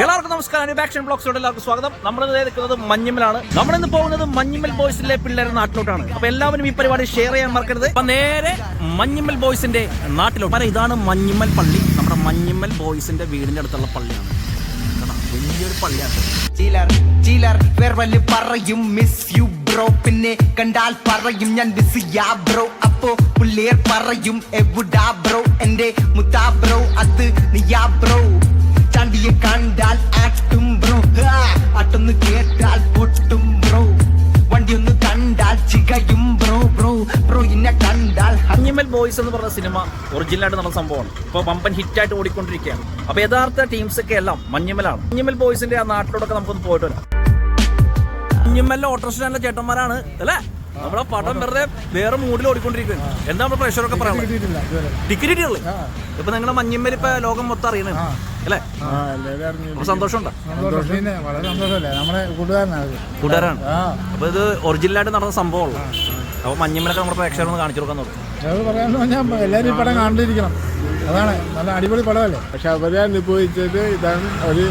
എല്ലാവർക്കും നമസ്കാരം. ആക്ഷൻ ബ്ലോഗ്സിലോട് എല്ലാവർക്കും സ്വാഗതം. നമ്മൾ നിൽക്കുന്നത് മഞ്ഞിമലാണ്. നമ്മൾ ഇന്ന് പോകുന്നത് മഞ്ഞിമൽ ബോയ്സിലെ പിള്ളേരുടെ നാട്ടിലോട്ടാണ്. അപ്പൊ എല്ലാവരും ഈ പരിപാടി ഷെയർ ചെയ്യാൻ മറക്കരുത്. അപ്പൊ നേരെ മഞ്ഞിമൽ ബോയ്സിന്റെ നാട്ടിലോട്ട്. അപ്പൊ ഇതാണ് മഞ്ഞിമൽ പള്ളി. നമ്മുടെ മഞ്ഞിമൽ ബോയ്സിന്റെ വീടിന്റെ അടുത്തുള്ള പള്ളിയാണ്. കണ്ടോ? വലിയൊരു പള്ളിയാണ്. ചിലർ ചിലർ വെർവൽ പറയും മിസ് യു ബ്രോ പിന്നെ കണ്ടാൽ പറയും ഞാൻ ബിസിയാ ബ്രോ അപ്പോ പുള്ളിയർ പറയും എവിടാ ബ്രോ? എന്റെ മുത്താ ബ്രോ അത് നീയാ ബ്രോ. ചാണ്ടിയെ കണ്ടാൽ ആട്ടും ബ്രോ. ആട്ടൊന്ന് കേട്ടാൽ പൊട്ടും ബ്രോ. വണ്ടി ഒന്ന് കണ്ടാൽ ചികയും ബ്രോ ബ്രോ. ബ്രോ ഇന്നെ കണ്ടാൽ മഞ്ഞിമൽ ബോയ്സ് എന്ന് പറഞ്ഞ സിനിമ ഒറിജിനലായിട്ട് നടന്ന സംഭവമാണ്. ഇപ്പോൾ വമ്പൻ ഹിറ്റായിട്ട് ഓടിക്കൊണ്ടിരിക്കുകയാണ്. അപ്പൊ യഥാർത്ഥ ടീംസ് ഒക്കെ എല്ലാം മഞ്ഞിമലാണ്. മഞ്ഞിമൽ ബോയ്സിന്റെ ആ നാട്ടിലോടൊക്കെ നമുക്കൊന്ന് പോയിട്ട് വരാം. മഞ്ഞിമലിലെ ഓട്ടോസ്റ്റാൻഡിലെ ചേട്ടന്മാരാണ് അല്ലേ? നമ്മുടെ പടം വെറുതെ വേറെ മൂഡിൽ ഓടിക്കൊണ്ടിരിക്കുന്നു എന്താ നമ്മുടെ പ്രഷറൊക്കെ പറയാം ടിക്കറ്റ് കിട്ടിയുള്ളൂ ഇപ്പൊ നിങ്ങളുടെ മഞ്ഞിമ്മൽ ഇപ്പൊ ലോകം മൊത്തം അറിയണേ. അല്ലേ? സന്തോഷമുണ്ടോ. കൂട്ടുകാരാണ്. അപ്പൊ ഇത് ഒറിജിനലായിട്ട് നടന്ന സംഭവമുള്ളൂ അപ്പൊ മഞ്ഞിമ്മലൊക്കെ നമ്മുടെ പ്രേക്ഷകരൊന്ന് കാണിച്ചു കൊടുക്കാൻ നോക്കും. എല്ലാവരും ഈ പടം കണ്ടിരിക്കണം. അതാണ് നല്ല അടിപൊളി പടമല്ലേ? പക്ഷെ അവരെ അനുഭവിച്ചത് ഇതാണ് ഒരു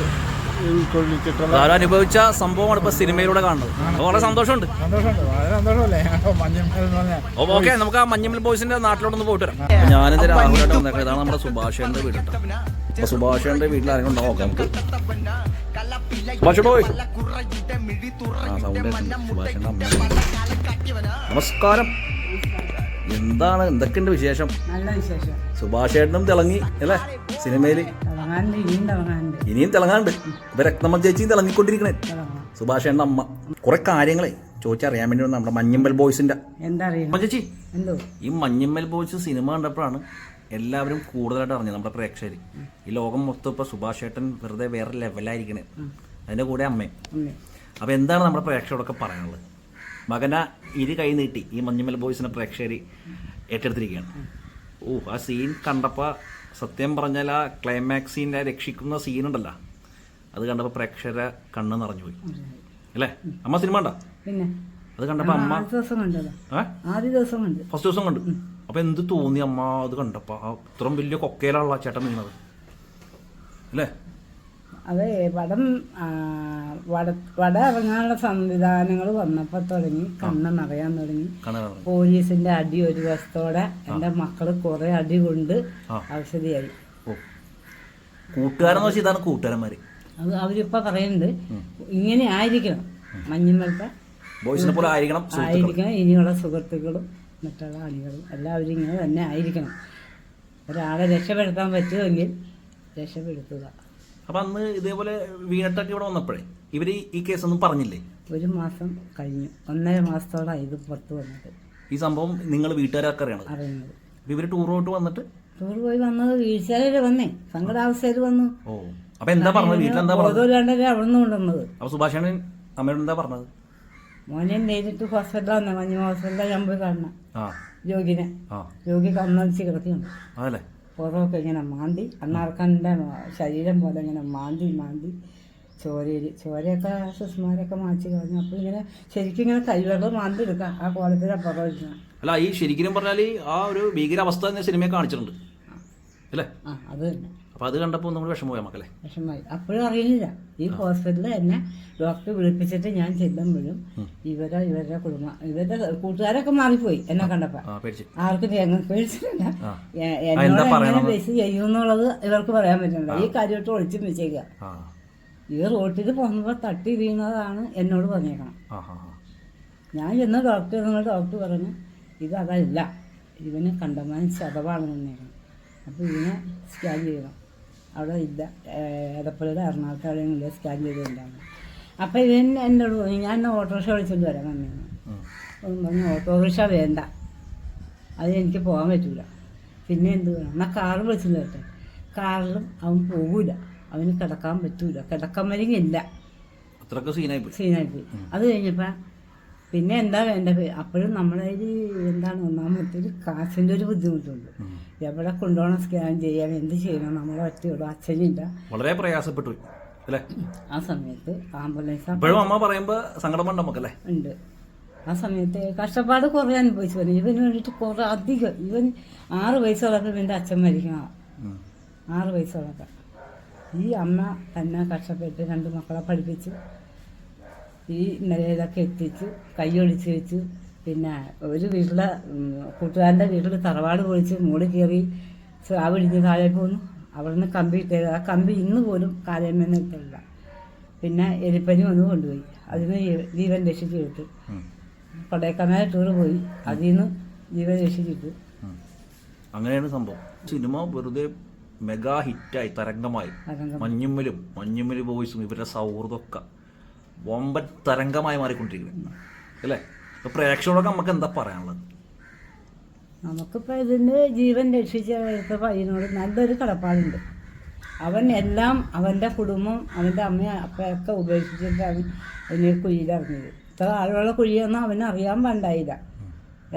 ഉൾക്കൊള്ളിച്ചിട്ടുള്ള ആരും അനുഭവിച്ച സംഭവമാണ് ഇപ്പൊ സിനിമയിലൂടെ കാണുന്നത്. വളരെ സന്തോഷമുണ്ട്. സന്തോഷമുണ്ട്. വളരെ സന്തോഷമല്ലേ? മഞ്ഞമ്മൽ എന്ന് പറഞ്ഞാൽ ഓക്കെ നമുക്ക് ആ മഞ്ഞമ്മൽ ബോയ്സിന്റെ നാട്ടിലോട്ടൊന്ന് പോയിട്ട് വരാം. ഞാനിത് രാഹുലായിട്ട് വന്നേക്കാം. ഇതാണ് നമ്മുടെ സുഭാഷേന്റെ വീട് അപ്പൊ സുഭാഷേന്റെ വീട്ടിൽ ആരെങ്കിലും ഉണ്ടാവും നമുക്ക്. സുഭാഷ് സുഭാഷേന്റെ അമ്മ. നമസ്കാരം. എന്താണ്? എന്തൊക്കെയുണ്ട് വിശേഷം? നല്ല വിശേഷം. സുഭാഷേട്ടനും തിളങ്ങി അല്ലേ? സിനിമയിൽ? തിളങ്ങാണ്ട് ഇനിയും തിളങ്ങാണ്ട് ഇനിയും തിളങ്ങാണ്ട് ഇപ്പൊ രക്തമ്മ ചേച്ചിയും തിളങ്ങിക്കൊണ്ടിരിക്കണേ. സുഭാഷേണ്ട അമ്മ. കുറെ കാര്യങ്ങളെ ചോദിച്ചറിയാൻ വേണ്ടി നമ്മുടെ മഞ്ഞമ്മൽ ബോയ്സിന്റെ എന്താ ചേച്ചി എന്തോ? ഈ മഞ്ഞമ്മൽ ബോയ്സ് സിനിമ കണ്ടപ്പോഴാണ് എല്ലാവരും കൂടുതലായിട്ട് അറിഞ്ഞത് നമ്മുടെ പ്രേക്ഷകർ. ഈ ലോകം മൊത്തം ഇപ്പൊ സുഭാഷ് ഏട്ടൻ വെറുതെ വേറെ ലെവലായിരിക്കണേ അതിന്റെ കൂടെ അമ്മയും. അപ്പൊ എന്താണ് നമ്മുടെ പ്രേക്ഷകരോടൊക്കെ പറയാനുള്ളത്? മകന ഇരു കൈ നീട്ടി ഈ മഞ്ഞമ്മൽ ബോയ്സിനെ പ്രേക്ഷകർ ഏറ്റെടുത്തിരിക്കുകയാണ്. ഓ ആ സീൻ കണ്ടപ്പോൾ സത്യം പറഞ്ഞാൽ ആ ക്ലൈമാക്സ് സീനെ രക്ഷിക്കുന്ന സീനുണ്ടല്ലോ. അത് കണ്ടപ്പോൾ പ്രേക്ഷകരെ കണ്ണ് നിറഞ്ഞു പോയി. അല്ലേ? അമ്മ സിനിമ ഉണ്ടോ പിന്നെ? അത് കണ്ടപ്പോൾ അമ്മ ദിവസം ആദ്യ ദിവസം കണ്ടു. ഫസ്റ്റ് ദിവസം കണ്ടു. അപ്പൊ എന്ത് തോന്നി അമ്മ അത് കണ്ടപ്പോ? അത്രയും ഇത്രയും വലിയ കൊക്കയിലുള്ള ആ ചേട്ടൻ നിന്നത് അല്ലേ? അത് വടം വട വട ഇറങ്ങാനുള്ള സംവിധാനങ്ങൾ വന്നപ്പോൾ തുടങ്ങി കണ്ണ് നിറയാൻ തുടങ്ങി. പോലീസിന്റെ അടി ഒരു വശത്തോടെ എന്റെ മക്കൾ കുറെ അടി കൊണ്ട്. ഔഷധിയായി. കൂട്ടുകാരെന്ന് വെച്ചാൽ ഇതാണ് കൂട്ടുകാരന്മാര്. അത് അവരിപ്പോ പറയുന്നുണ്ട് ഇങ്ങനെ ആയിരിക്കണം മഞ്ഞുമലത്തെ ബോയ്സിനെ പോലെ ആയിരിക്കണം ആയിരിക്കണം ഇനിയുള്ള സുഹൃത്തുക്കളും മറ്റുള്ള ആളുകളും. എല്ലാവരും ഇങ്ങനെ തന്നെ ആയിരിക്കണം. ഒരാളെ രക്ഷപ്പെടുത്താൻ പറ്റുമെങ്കിൽ രക്ഷപ്പെടുത്തുക. അപ്പൊ അന്ന് ഇതേപോലെ വീണിട്ടൊക്കെ ഇവിടെ വന്നപ്പോഴേ ഇവർ ഈ കേസ് ഒന്നും പറഞ്ഞില്ലേ? ഒരു മാസം കഴിഞ്ഞു. ഒന്നര മാസത്തോളം ഇത് പുറത്ത് വന്നത്. ഈ സംഭവം നിങ്ങൾ വീട്ടുകാരൊക്കെ അറിയണം അറിയുന്നത് അപ്പൊ ഇവർ ടൂറോട്ട് വന്നിട്ട്? ടൂർ പോയി വന്നത് വീഴ്ചയിൽ വന്നേ. സങ്കടാവസ്ഥയിൽ വന്നു. ഓ അപ്പൊ എന്താ പറഞ്ഞത്? വീട്ടിലെന്താ പറഞ്ഞത്? അവിടെ നിന്ന് കൊണ്ടുവന്നത്. അപ്പൊ സുഭാഷേണൻ അമ്മയോട് എന്താ പറഞ്ഞത്? മോനെ നേരിട്ട് ഹോസ്പിറ്റലിൽ വന്നേ. മഞ്ഞ ഹോസ്പിറ്റലിൽ ഞാൻ പോയി കാണണം. ആ. രോഗിനെ. ആ. രോഗി കന്നടിച്ച് കിടക്കുന്നു അതല്ലേ? പുറമൊക്കെ ഇങ്ങനെ മാന്തി അണ്ണാർക്കന്റെ ശരീരം പോലെ ഇങ്ങനെ മാന്തി മാന്തി. ചോരയിൽ ചോരയൊക്കെ സുസ്മാരൊക്കെ മാറ്റി കളഞ്ഞു. അപ്പോൾ ഇങ്ങനെ ശരിക്കും ഇങ്ങനെ കൈവെള്ളം മാന്തി എടുക്കാം ആ കോലത്തിൽ അപ്പുറം അല്ല ഈ ശരിക്കും പറഞ്ഞാൽ ആ ഒരു ഭീകരാവസ്ഥ സിനിമയെ കാണിച്ചിട്ടുണ്ട്. അല്ലേ? ആ അത് തന്നെ. അപ്പൊ അത് കണ്ടപ്പോൾ നമ്മൾ വിഷമമായ മക്കളെ. വിഷമമായി. അപ്പോഴും അറിയുന്നില്ല. ഈ ഹോസ്പിറ്റലിൽ എന്നെ ഡോക്ടർ വിളിപ്പിച്ചിട്ട് ഞാൻ ചെല്ലുമ്പോഴും ഇവരെ ഇവരുടെ കുടുംബം ഇവരുടെ കൂട്ടുകാരൊക്കെ മാറിപ്പോയി എന്നെ കണ്ടപ്പോൾ ആർക്കും പേടിച്ചിട്ടില്ല. എന്നോട് എങ്ങനെ? ബസ് ചെയ്യുമെന്നുള്ളത് ഇവർക്ക് പറയാൻ പറ്റില്ല. ഈ കാര്യമായിട്ട് ഒളിച്ചും വെച്ചേക്കുക ഈ റോട്ടിൽ പോകുമ്പോൾ തട്ടി വീണതാണ് എന്നോട് പറഞ്ഞേക്കണം. ഞാൻ ചെന്ന ഡോക്ടർ നിങ്ങൾ ഡോക്ടർ പറഞ്ഞു ഇത് അതല്ല. ഇവന് കണ്ടമാനം ചതവാണ് തന്നേക്കണം അപ്പോൾ ഇതിനെ സ്കാൻ ചെയ്യണം. അവിടെ ഇല്ല. എറണാകുളത്ത് ഇല്ല സ്കാൻ ചെയ്തിട്ടുണ്ടാവും അപ്പോൾ ഇവൻ എന്നോട് പറഞ്ഞു ഞാൻ ഓട്ടോറിക്ഷ വിളിച്ചുകൊണ്ട് ഉം. അവൻ പറഞ്ഞു ഓട്ടോറിക്ഷ വേണ്ട. അത് എനിക്ക് പോകാൻ പറ്റൂല. പിന്നെ എന്ത് വേണം? എന്നാൽ കാറ് വിളിച്ചിട്ട് വരട്ടെ. കാറിലും അവൻ പോകൂല. അവന് കിടക്കാൻ പറ്റൂല. കിടക്കാൻ വരികയില്ല സീനായി പോയി. അത് കഴിഞ്ഞപ്പോൾ പിന്നെ എന്താ വേണ്ട അപ്പോഴും നമ്മളതിൽ എന്താണ് ഒന്നാമത്തെ ഒരു കാശിന്റെ ഒരു ബുദ്ധിമുട്ടുണ്ട്. എവിടെ കൊണ്ടുപോകണം സ്കാൻ ചെയ്യാൻ എന്ത് ചെയ്യണം നമ്മളെ ഒറ്റയുള്ളൂ അച്ഛനില്ല. വളരെ പ്രയാസപ്പെട്ടു അല്ലേ? ആ സമയത്ത് ആംബുലൻസ് ഇപ്പോഴും അമ്മ പറയുമ്പോൾ സങ്കടമുണ്ട് നമുക്കല്ലേ ഉണ്ട്. ആ സമയത്ത് കഷ്ടപ്പാട് കുറേ അനുഭവിച്ചു വരും ഇവന് വേണ്ടിയിട്ട് കുറേ അധികം ഇവൻ ആറ് വയസ്സുള്ളപ്പോൾ ഇവന്റെ അച്ഛൻ മരിക്കണം. ആറ് വയസ്സുള്ളപ്പോൾ ഈ അമ്മ തന്നെ കഷ്ടപ്പെട്ട് രണ്ട് മക്കളെ പഠിപ്പിച്ച് ഈ നിലയിലൊക്കെ എത്തിച്ച് കൈയൊളിച്ച് വെച്ച് പിന്നെ ഒരു വീട്ടിലെ കൂട്ടുകാരന്റെ വീട്ടിൽ തറവാട് പൊളിച്ച് മുകളിൽ കയറി സ്രാവ് ഇടിഞ്ഞ് താഴെ പോന്നു. അവിടെ നിന്ന് കമ്പി ഇട്ടത് ആ കമ്പി ഇന്ന് പോലും കാലയമ്മേന്ന് ഇട്ടില്ല പിന്നെ എലിപ്പനി വന്ന് കൊണ്ടുപോയി. അതിന് ജീവൻ രക്ഷിച്ചെടുത്ത്. കൊടൈക്കനാൽ ടൂർ പോയി. അതിൽ നിന്ന് ജീവൻ രക്ഷിച്ചിട്ട്. അങ്ങനെയാണ് സംഭവം. സിനിമ വെറുതെ മെഗാ ഹിറ്റായി തരംഗമായി. തരംഗം. മഞ്ഞുമ്മലും മഞ്ഞുമ്മൽ ബോയ്സും ഇവരുടെ സൗഹൃദമൊക്കെ. വമ്പൻ തരംഗമായി മാറിക്കൊണ്ടിരിക്കുന്നത് അല്ലേ? അപ്പൊ പ്രേക്ഷകരോടൊക്കെ നമുക്ക് എന്താ പറയാനുള്ളത്? നമുക്കിപ്പോൾ ഇതിന് ജീവൻ രക്ഷിച്ച പയ്യനോട് നല്ലൊരു കടപ്പാടുണ്ട്. അവൻ എല്ലാം അവന്റെ കുടുംബം അവന്റെ അമ്മയും അപ്പയൊക്കെ ഉപേക്ഷിച്ചിട്ടാണ് അവന് കുഴിയിലിറങ്ങിയത്. ഇത്ര ആളുള്ള കുഴിയൊന്നും അവന് അറിയാൻ പാണ്ടായില്ല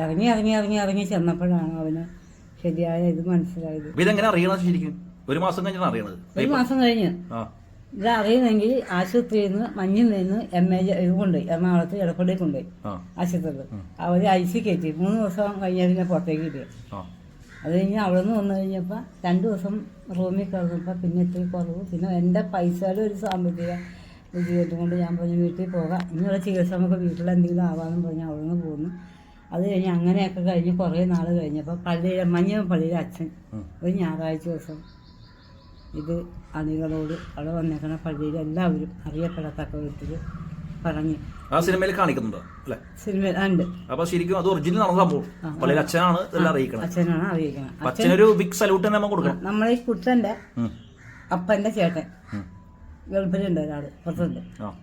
ഇറങ്ങി ഇറങ്ങി ഇറങ്ങി ഇറങ്ങി ചെന്നപ്പോഴാണ് അവന് ശരിയായ ഇത് മനസ്സിലായത്. ഇതെങ്ങനെ അറിയണം ശരിക്കും? ഒരു മാസം കഴിഞ്ഞാണ് അറിയണത്. ഒരു മാസം കഴിഞ്ഞ്. ഇത് അറിയുന്നെങ്കിൽ ആശുപത്രിയിൽ നിന്ന് മഞ്ഞിൽ നിന്ന് എം എ ഇത് കൊണ്ടുപോയി എറണാകുളത്ത് എടപ്പള്ളി കൊണ്ടുപോയി ആശുപത്രിയിൽ. അവർ ഐ സി കയറ്റി. മൂന്ന് ദിവസം കഴിഞ്ഞ പിന്നെ പുറത്തേക്ക് കിട്ടിയത് ആ. അത് കഴിഞ്ഞ് അവിടെ നിന്ന് വന്നു കഴിഞ്ഞപ്പോൾ രണ്ട് ദിവസം റൂമിൽ കിടന്നപ്പോൾ പിന്നെ ഇത്തിരി കുറവ്. പിന്നെ എന്റെ പൈസയുടെ ഒരു സാമ്പത്തിക ജീവിതം കൊണ്ട് ഞാൻ പറഞ്ഞു വീട്ടിൽ പോകാം. ഇനിയുള്ള ചികിത്സ നമുക്ക് വീട്ടിൽ എന്തെങ്കിലും ആവാമെന്ന് പറഞ്ഞ് അവിടെ നിന്ന് പോകുന്നു അത് കഴിഞ്ഞ് അങ്ങനെയൊക്കെ കഴിഞ്ഞ് കുറേ നാൾ കഴിഞ്ഞപ്പോൾ പള്ളിയിലെ മഞ്ഞ പള്ളിയിലെ അച്ഛൻ ഒരു ഞായറാഴ്ച ദിവസം ഇത് അണികളോട് അവിടെ വന്നേക്കണ പള്ളിയിൽ എല്ലാവരും അറിയപ്പെടത്തക്ക വിധത്തിൽ പറഞ്ഞു. ആ സിനിമയിൽ കാണിക്കുന്നുണ്ടോ? അല്ലേ? സിനിമ ഉണ്ട്. അപ്പൊ ശരിക്കും അത് ഒറിജിനൽ നടന്ന സംഭവം. പള്ളിയിൽ അച്ഛനാണ് ഇതെല്ലാം അറിയിക്കണം അച്ഛനാണ് അറിയിക്കണം അച്ഛനൊരു ബിഗ് സല്യൂട്ട് തന്നെ നമ്മൾ കൊടുക്കണം. നമ്മളെ ഈ അപ്പന്റെ. ചേട്ടൻ. ഗൾഫിലുണ്ട് ഒരാൾ പുറത്തുണ്ട്. ആ.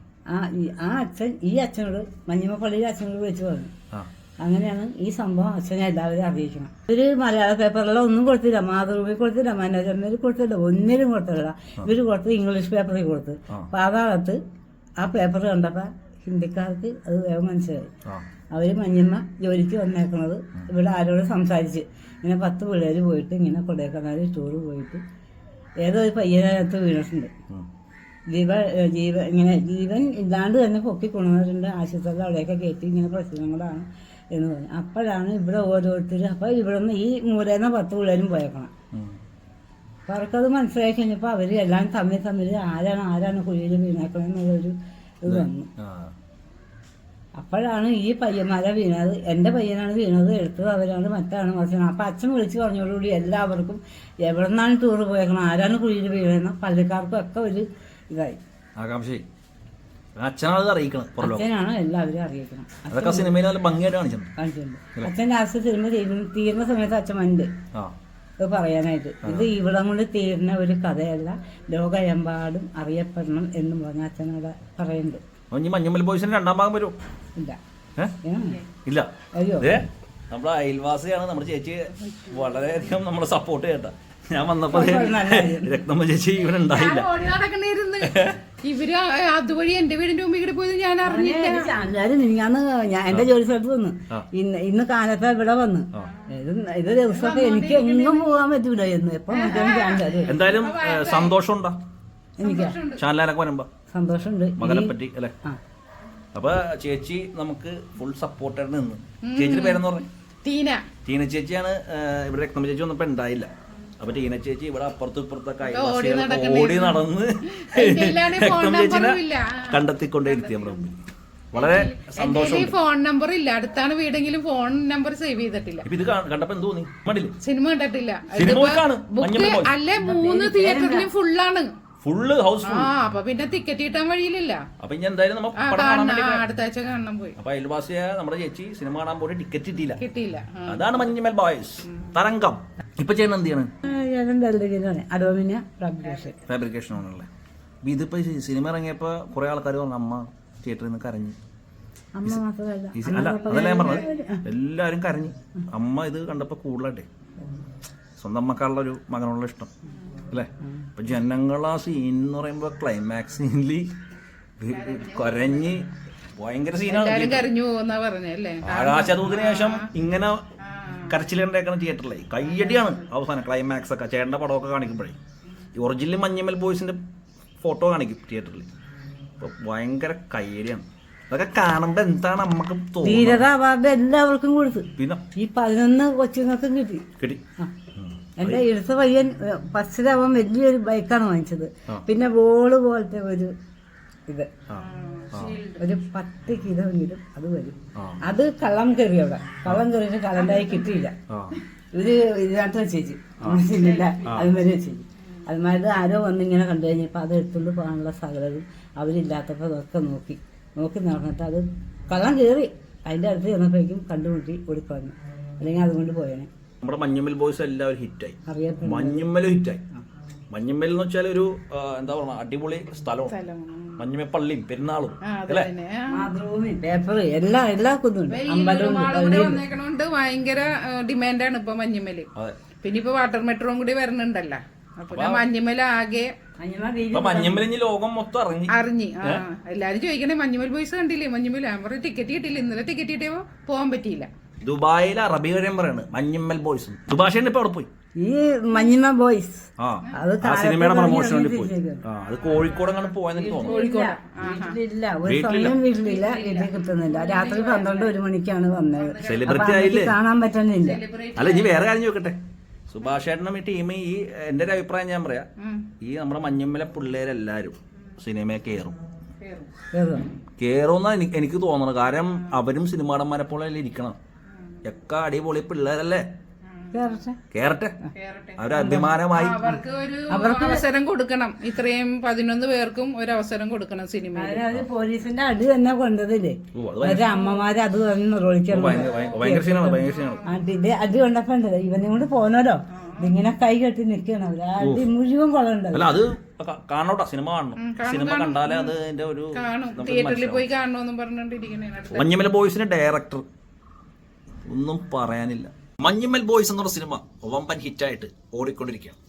ആ അച്ഛൻ ഈ അച്ഛനോട് മഞ്ഞമ്മ പള്ളിയിലെ അച്ഛനോട് വിളിച്ചു പറഞ്ഞു. അങ്ങനെയാണ് ഈ സംഭവം അച്ഛനെ എല്ലാവരും അറിയിക്കണം. ഇവർ മലയാള പേപ്പറിലോ ഒന്നും കൊടുത്തില്ല മാതൃഭൂമി കൊടുത്തില്ല മനോരമയിൽ കൊടുത്തില്ല ഒന്നിനും കൊടുത്തില്ല. ഇവർ കൊടുത്ത് ഇംഗ്ലീഷ് പേപ്പറിൽ കൊടുത്ത്. പാതാളത്ത് ആ പേപ്പർ കണ്ടപ്പോൾ ഹിന്ദിക്കാർക്ക് അത് വേഗം മനസ്സിലായി. അവർ അവർ മഞ്ഞമ്മ ജോലിക്ക് വന്നേക്കുന്നത് ഇവിടെ ആരോട് സംസാരിച്ച്. ഇങ്ങനെ പത്ത് പിള്ളേർ പോയിട്ട് ഇങ്ങനെ കൊടൈക്കനാലിൽ ടൂറ് പോയിട്ട് ഏതോ ഒരു പയ്യനകത്ത് വീണിട്ടുണ്ട്. ജീവ ജീവ ഇങ്ങനെ ജീവൻ ഇല്ലാണ്ട് തന്നെ പൊക്കി കൊണ്ടുവന്നിട്ടുണ്ട് ആശുപത്രിയിൽ അവിടെയൊക്കെ കയറ്റി ഇങ്ങനെ പ്രശ്നങ്ങളാണ്. എന്ന് പറഞ്ഞു. അപ്പോഴാണ് ഇവിടെ ഓരോരുത്തർ അപ്പോൾ ഇവിടെ നിന്ന് ഈ മൂലേന്ന പത്ത് പിള്ളേരും പോയേക്കണം. അപ്പം അവർക്കത് മനസ്സിലായി കഴിഞ്ഞപ്പോൾ അവർ എല്ലാം തമ്മിൽ തമ്മിൽ ആരാണ് ആരാണ് കുഴിയിൽ വീണേക്കണമെന്നുള്ളൊരു ഇത് വന്നു. അപ്പോഴാണ് ഈ പയ്യന്മാരെ വീണത്. എന്റെ പയ്യനാണ് വീണത്. എടുത്തത് അവരാണ് മറ്റാണ് മറിച്ചാണ് അപ്പം അച്ഛൻ വിളിച്ച് പറഞ്ഞോടുകൂടി എല്ലാവർക്കും എവിടെ നിന്നാണ് ടൂറ് പോയേക്കണം ആരാണ് കുഴിയിൽ വീണതെന്ന് പള്ളിക്കാർക്കും ഒക്കെ ഒരു ഇതായി. ആകാംക്ഷ അച്ഛനാണ് ഇത് അറിയിക്കണം അച്ഛനാണ് എല്ലാവരും അറിയിക്കണം. അതൊക്കെ സിനിമയിൽ നല്ല ഭംഗിയായിട്ട് കാണിച്ചിട്ടുണ്ട്. കാണിച്ചിട്ടുണ്ട്. അച്ഛൻ ലാസ്റ്റ് സിനിമ തീരുന്ന തീരുന്ന സമയത്ത് അച്ഛൻ വണ്ട് ആ. ഇത് പറയാനായിട്ട് ഇത് ഇവിടം കൊണ്ട് തീരുന്ന ഒരു കഥയല്ല ലോകമെമ്പാടും അറിയപ്പെടണം എന്ന് പറഞ്ഞ അച്ഛനോട് പറയുന്നുണ്ട്. ഇനി മഞ്ഞമ്മൽ ബോയ്സിന് രണ്ടാം ഭാഗം വരും. ഇല്ല? ഇല്ല. അയ്യോ. നമ്മുടെ അയൽവാസിയാണ് നമ്മുടെ ചേച്ചി വളരെയധികം നമ്മളെ സപ്പോർട്ട് ചെയ്യട്ടെ. ഞാൻ വന്നപ്പോ രക്തമ്മ ചേച്ചി ഇവിടെ ഉണ്ടായില്ല. ഇവർ അതുവഴി എന്റെ വീടിന്റെ മുമ്പിൽ കൂടെ പോയത് ഞാൻ അറിഞ്ഞില്ല. എല്ലാരും മിനിഞ്ഞാന്ന് ഞാൻ എന്റെ ജോലി സ്ഥലത്ത് വന്നു. ഇന്ന് ഇന്ന് കാലത്ത് ഇവിടെ വന്നു. ഇത് ഇത് ദിവസമൊക്കെ എനിക്ക് എങ്ങും പോകാൻ പറ്റൂല എന്ന്. എപ്പോ എന്തായാലും സന്തോഷമുണ്ടോ? എനിക്ക് വരുമ്പോ. സന്തോഷമുണ്ട്. മകനെ പറ്റി അല്ലെ? അപ്പൊ ചേച്ചി നമുക്ക് ഫുൾ സപ്പോർട്ടായിട്ട് നിന്ന്. ചേച്ചിയുടെ പേരെന്ന് പറഞ്ഞു? ടീന ടീന ചേച്ചിയാണ് ഇവിടെ രക്തം ചേച്ചി വന്നപ്പോ ഉണ്ടായില്ല. അപ്പൊ ടീന ചേച്ചി ഇവിടെ അപ്പുറത്തും ഇപ്പുറത്തൊക്കെ ഓടി അയൽവാസികളൊക്കെ നടക്കണേ. ഓടി നടന്ന് ചേച്ചിനെ. കണ്ടെത്തിക്കൊണ്ടേ മുമ്പിൽ. വളരെ സന്തോഷം. ഫോൺ നമ്പർ ഇല്ല. അടുത്താണ് വീടെങ്കിലും ഫോൺ നമ്പർ സേവ് ചെയ്തിട്ടില്ല. ഇത് കണ്ടപ്പോ എന്ത് തോന്നി? മണ്ടില്ലേ സിനിമ കണ്ടിട്ടില്ല. ബുക്ക് അല്ലെ മൂന്ന് തിയേറ്ററിലും ഫുള്ളാണ്. ഫുള്ള് ഹൗസ് ആ അപ്പൊ പിന്നെ ടിക്കറ്റ് കിട്ടാൻ വഴിയില്ല അപ്പൊ ഇനി എന്തായാലും നമ്മൾ ആ കാണാൻ വേണ്ടി അടുത്ത ആഴ്ച കാണാൻ പോയി. അപ്പൊ അയൽവാസിയ നമ്മുടെ ചേച്ചി സിനിമ കാണാൻ പോയി ടിക്കറ്റ് കിട്ടിയില്ല. കിട്ടിയില്ല. അതാണ് മഞ്ഞുമൽ ബോയ്സ് തരംഗം. ഇപ്പൊ ചേട്ടൻ എന്ത് ചെയ്യണം? ഫാബ്രിക്കേഷൻ ആണല്ലേ അപ്പൊ ഇതിപ്പോ സിനിമ ഇറങ്ങിയപ്പോ കുറെ ആൾക്കാർ പറഞ്ഞു അമ്മ തിയേറ്ററിൽ നിന്ന് കരഞ്ഞു. അല്ല അതല്ല ഞാൻ പറഞ്ഞത്. എല്ലാരും കരഞ്ഞു. അമ്മ ഇത് കണ്ടപ്പോ കൂടുതലായിട്ടേ. സ്വന്തം അമ്മക്കാരുടെ ഒരു മകനുള്ള ഇഷ്ടം. അല്ലേ? അപ്പൊ ജനങ്ങൾ ആ സീൻ എന്ന് പറയുമ്പോ ക്ലൈമാക്സ് സീനിൽ കരഞ്ഞ് ഭയങ്കര സീനാണ് ആകാശദൂതിന് ശേഷം ഇങ്ങനെ കരച്ചിലുണ്ടാക്കണ തിയേറ്ററിലെ കയ്യടിയാണ് അവസാനം ക്ലൈമാക്സ് ഒക്കെ. ചേട്ടന്റെ പടമൊക്കെ കാണിക്കുമ്പോഴേ. ഈ ഒറിജിനൽ മഞ്ഞമ്മൽ ബോയ്സിന്റെ ഫോട്ടോ കാണിക്കും തിയേറ്ററിൽ അപ്പോൾ ഭയങ്കര കയ്യടിയാണ്. അതൊക്കെ കാണുമ്പോൾ എന്താണ് നമുക്ക് ധീരത അവാർഡ് എല്ലാവർക്കും കൊടുത്തു. പിന്നെ? ഈ പതിനൊന്ന് കൊച്ചുങ്ങൾക്കും കിട്ടി. കിട്ടി. എന്റെ ഇടത്ത പയ്യൻ ഫസ്റ്റിൽ അവൻ വലിയൊരു ബൈക്കാണ് വാങ്ങിച്ചത്. പിന്നെ ബോൾ പോലത്തെ ഒരു ഇത്. ഒരു പത്ത് കിലോ വീതം അത് വരും. അത് കള്ളം കയറി അവിടെ. കള്ളം കയറിയിട്ട് കലണ്ടായി കിട്ടിയില്ല. ഇവർ ഇതിനകത്ത് വെച്ചേച്ചി. ഇല്ല അതുമാതിരി വെച്ചേച്ചി. അതുമാതിരി ആരോ വന്നിങ്ങനെ കണ്ടു കഴിഞ്ഞപ്പോൾ അത് എടുത്തുകൊണ്ട് പോകാനുള്ള സകലതും അവരില്ലാത്തപ്പോൾ അതൊക്കെ നോക്കി. നോക്കി നടന്നിട്ട് അത് കള്ളം കയറി അതിന്റെ അടുത്ത് ചെന്നപ്പോഴേക്കും കണ്ടുമുട്ടി ഓടിക്കളഞ്ഞു. അല്ലെങ്കിൽ അതുകൊണ്ട് പോയേനെ. നമ്മുടെ മഞ്ഞമ്മൽ ബോയ്സ് എല്ലാവരും ഹിറ്റായി. മഞ്ഞമ്മലും ഹിറ്റായി. മഞ്ഞമ്മൽ എന്ന് വെച്ചാൽ ഒരു എന്താ പറയുക അടിപൊളി സ്ഥലവും മഞ്ഞമ്മ പള്ളിയും പെരുന്നാളും അല്ലേ? മാതൃഭൂമി പേപ്പർ എല്ലാ എല്ലാ കുന്നുണ്ട് അമ്പലവും വന്നേക്കണോണ്ട് ഭയങ്കര ഡിമാൻഡാണ് ഇപ്പൊ മഞ്ഞുമൽ. അതെ. പിന്നെ ഇപ്പൊ വാട്ടർ മെട്രോം കൂടി വരുന്നുണ്ടല്ലോ അപ്പൊ ഞാൻ മഞ്ഞുമല ആകെ ഇനി ലോകം മൊത്തം അറിഞ്ഞു. അറിഞ്ഞ്. ആ എല്ലാരും ചോദിക്കണേ മഞ്ഞുമൽ ബോയ്സ് കണ്ടില്ലേ? മഞ്ഞുമൽ ഞാൻ പറഞ്ഞു ടിക്കറ്റ് കിട്ടിയില്ല. ഇന്നലെ ടിക്കറ്റ് കിട്ടിയപ്പോ പോകാൻ പറ്റിയില്ല. ദുബായിൽ അറബി വരെയും പറയാണ് മഞ്ഞുമ്മൽ ബോയ്സ് ദുബാഷ് ഇപ്പൊ അവിടെ പോയി? ഈ മഞ്ഞിമ ബോയ്സ്. ആ അത് ആ സിനിമയുടെ കാലത്ത് വേണ്ടി പോയി. ആ അത് കോഴിക്കോട് അങ്ങനെ പോയെന്ന് എനിക്ക് തോന്നുന്നു. വീട്ടിലില്ല. വീട്ടിലില്ല. ഒരു സമയം വീട്ടിലില്ല. വീട്ടിൽ കിട്ടുന്നില്ല. രാത്രി പന്ത്രണ്ട് ഒരു മണിക്കാണ് വന്നത്. Celebrity അപ്പൊ അമ്മയ്ക്ക് ആയില്ലേ? കാണാൻ പറ്റുന്നില്ല. അല്ല ഇനി വേറെ കാര്യം ചോദിക്കട്ടെ. സുഭാഷ് ചേട്ടനും ഈ ടീം ഈ എന്റെ ഒരു അഭിപ്രായം ഞാൻ പറയാം. ഈ നമ്മുടെ മഞ്ഞമ്മലെ പിള്ളേരെല്ലാരും സിനിമയെ കയറും കേറും. കയറുമെന്നാ എനിക്ക് എനിക്ക് തോന്നുന്നത് കാരണം അവരും സിനിമാടന്മാരെ പോലെ അല്ലേ ഇരിക്കണം ഒക്കെ അടിപൊളി പിള്ളേരല്ലേ? കേറട്ടെ? കേറട്ടെ? അവർ അഭിമാനമായി. അവർക്ക് ഒരു അവസരം കൊടുക്കണം. ഇത്രയും പതിനൊന്ന് പേർക്കും ഒരു അവസരം കൊടുക്കണം സിനിമ പോലീസിന്റെ അടി തന്നെ കൊണ്ടതില്ലേ? അവർ അത് തന്നെ അടിന്റെ അടി കൊണ്ടപ്പോ ഇവനെ കൊണ്ട് പോന്നോലോ ഇതിങ്ങനെ കൈ കെട്ടി നിക്കണം അവർ. അടി മുഴുവൻ കൊള്ളണ്ടത് അല്ല അത് കാണോട്ടോ സിനിമ കാണണം. സിനിമ കണ്ടാലേ അത് എന്റെ ഒരു തിയേറ്ററിൽ പോയി കാണണമെന്നും പറഞ്ഞോണ്ടിരിക്കണേ മഞ്ഞമല ബോയ്സിന്റെ ഡയറക്ടർ. ഒന്നും പറയാനില്ല. മഞ്ഞമ്മൽ ബോയ്സ് എന്നുള്ള സിനിമ വമ്പൻ ഹിറ്റായിട്ട് ഓടിക്കൊണ്ടിരിക്കുകയാണ്.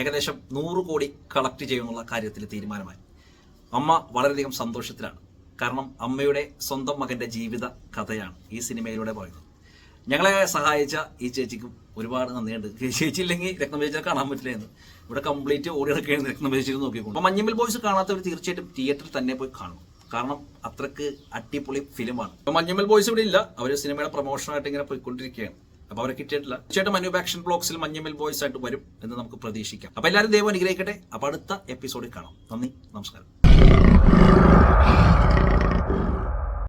ഏകദേശം നൂറ് കോടി കളക്ട് ചെയ്യുമെന്നുള്ള കാര്യത്തിൽ തീരുമാനമായി. അമ്മ വളരെയധികം സന്തോഷത്തിലാണ്. കാരണം അമ്മയുടെ സ്വന്തം മകന്റെ ജീവിത കഥയാണ് ഈ സിനിമയിലൂടെ പറയുന്നത് ഞങ്ങളെ സഹായിച്ച ഈ ചേച്ചിക്കും ഒരുപാട് നന്ദിയുണ്ട്. ചേച്ചി ഇല്ലെങ്കിൽ രത്നബേച്ചിനെ കാണാൻ എന്ന്. ഇവിടെ കംപ്ലീറ്റ് ഓടി നടക്കുകയാണ് രത്നബേച്ചിനെ നോക്കിക്കൊണ്ട്. അപ്പോൾ മഞ്ഞമ്മൽ ബോയ്സ് കാണാത്തവർ തീർച്ചയായിട്ടും തിയേറ്ററിൽ തന്നെ പോയി കാണണം കാരണം അത്രയ്ക്ക് അടിപൊളി ഫിലിമാണ്. ഇപ്പൊ മഞ്ഞമ്മൽ ബോയ്സ് ഇവിടെ ഇല്ല. അവർ സിനിമയുടെ പ്രൊമോഷനായിട്ട് ഇങ്ങനെ പോയിക്കൊണ്ടിരിക്കുകയാണ്. അപ്പൊ അവരെ കിട്ടിയിട്ടില്ല. തീർച്ചയായിട്ടും മനുബാക്ഷൻ ബ്ലോക്സിൽ മഞ്ഞമ്മൽ ബോയ്സ് ആയിട്ട് വരും എന്ന് നമുക്ക് പ്രതീക്ഷിക്കാം. അപ്പൊ എല്ലാവരും ദൈവം അനുഗ്രഹിക്കട്ടെ. അപ്പൊ അടുത്ത എപ്പിസോഡിൽ കാണാം. നന്ദി. നമസ്കാരം.